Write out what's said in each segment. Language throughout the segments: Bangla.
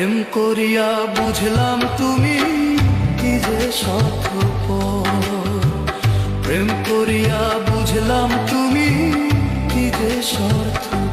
প্রেম করিয়া বুঝলাম তুমি কি যে স্বার্থপর প্রেম করিয়া বুঝলাম তুমি কি যে স্বার্থপর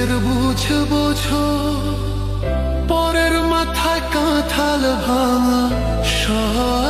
নিজের বুঝ বোঝো পরের মাথায় কাঁথাল ভাঙা স্বার্থ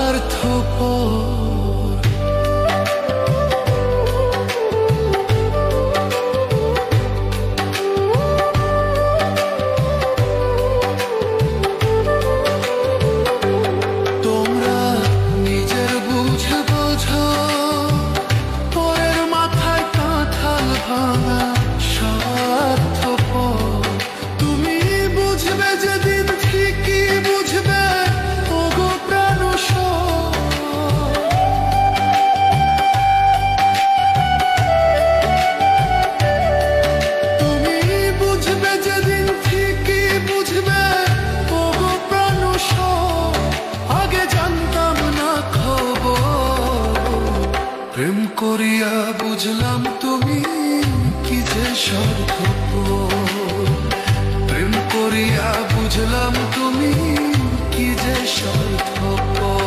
প্রেম করিয়া বুঝলাম তুমি কি যে স্বার্থপর। প্রেম করিয়া বুঝলাম তুমি কি যে স্বার্থপর।